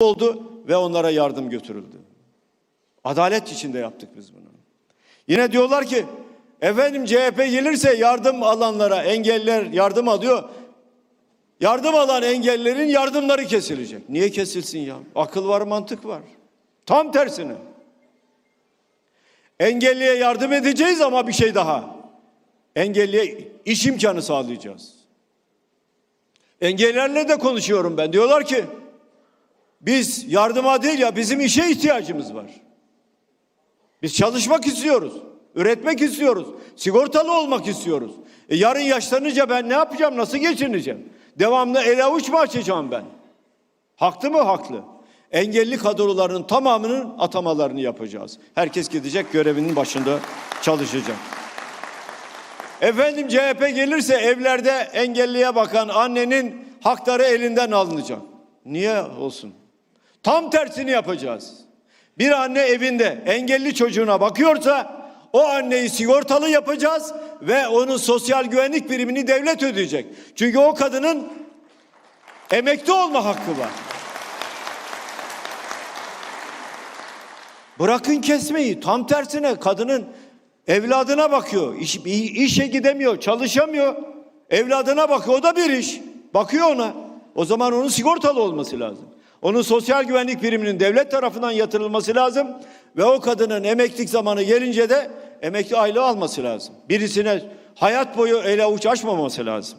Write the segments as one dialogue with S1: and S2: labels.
S1: oldu ve onlara yardım götürüldü. Adalet içinde yaptık biz bunu. Yine diyorlar ki efendim CHP gelirse yardım alanlara engeller yardım alıyor. Yardım alan engellerin yardımları kesilecek. Niye kesilsin ya? Akıl var, mantık var. Tam tersine. Engelliye yardım edeceğiz ama bir şey daha. Engelliye iş imkanı sağlayacağız. Engellerle de konuşuyorum ben. Diyorlar ki biz yardıma değil ya bizim işe ihtiyacımız var. Biz çalışmak istiyoruz. Üretmek istiyoruz. Sigortalı olmak istiyoruz. E yarın yaşlanınca ben ne yapacağım? Nasıl geçineceğim? Devamlı el avuç mu açacağım ben? Haklı mı? Haklı. Engelli kadroların tamamının atamalarını yapacağız. Herkes gidecek görevinin başında çalışacak. Efendim CHP gelirse evlerde engelliye bakan annenin hakları elinden alınacak. Niye olsun? Tam tersini yapacağız. Bir anne evinde engelli çocuğuna bakıyorsa o anneyi sigortalı yapacağız ve onun sosyal güvenlik primini devlet ödeyecek. Çünkü o kadının emekli olma hakkı var. Bırakın kesmeyi. Tam tersine kadının evladına bakıyor. İş, işe gidemiyor, çalışamıyor. Evladına bakıyor. O da bir iş. Bakıyor ona. O zaman onun sigortalı olması lazım. Onun sosyal güvenlik priminin devlet tarafından yatırılması lazım ve o kadının emeklilik zamanı gelince de emekli aylığı alması lazım. Birisine hayat boyu el avuç açmaması lazım.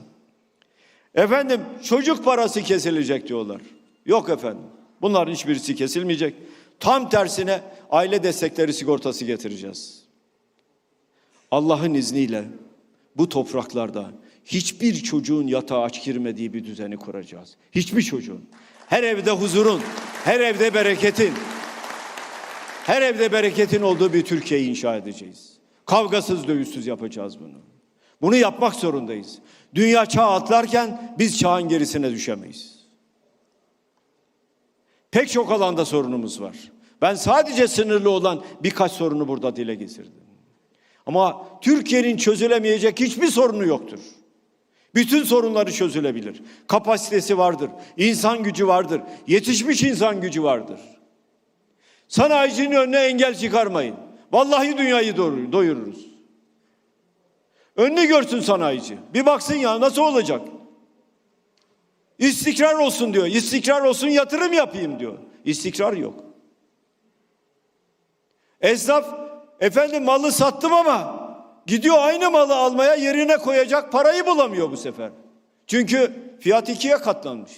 S1: Efendim çocuk parası kesilecek diyorlar. Yok efendim. Bunların hiçbirisi kesilmeyecek. Tam tersine aile destekleri sigortası getireceğiz. Allah'ın izniyle bu topraklarda hiçbir çocuğun yatağa aç girmediği bir düzeni kuracağız. Hiçbir çocuğun. Her evde huzurun, her evde bereketin, her evde bereketin olduğu bir Türkiye inşa edeceğiz. Kavgasız, dövüşsüz yapacağız bunu. Bunu yapmak zorundayız. Dünya çağ atlarken biz çağın gerisine düşemeyiz. Pek çok alanda sorunumuz var. Ben sadece sınırlı olan birkaç sorunu burada dile getirdim. Ama Türkiye'nin çözülemeyecek hiçbir sorunu yoktur. Bütün sorunları çözülebilir. Kapasitesi vardır, insan gücü vardır, yetişmiş insan gücü vardır. Sanayicinin önüne engel çıkarmayın. Vallahi dünyayı doyururuz. Önünü görsün sanayici. Bir baksın ya nasıl olacak? İstikrar olsun diyor. İstikrar olsun yatırım yapayım diyor. İstikrar yok. Esnaf efendim malı sattım ama gidiyor aynı malı almaya yerine koyacak parayı bulamıyor bu sefer. Çünkü fiyat ikiye katlanmış.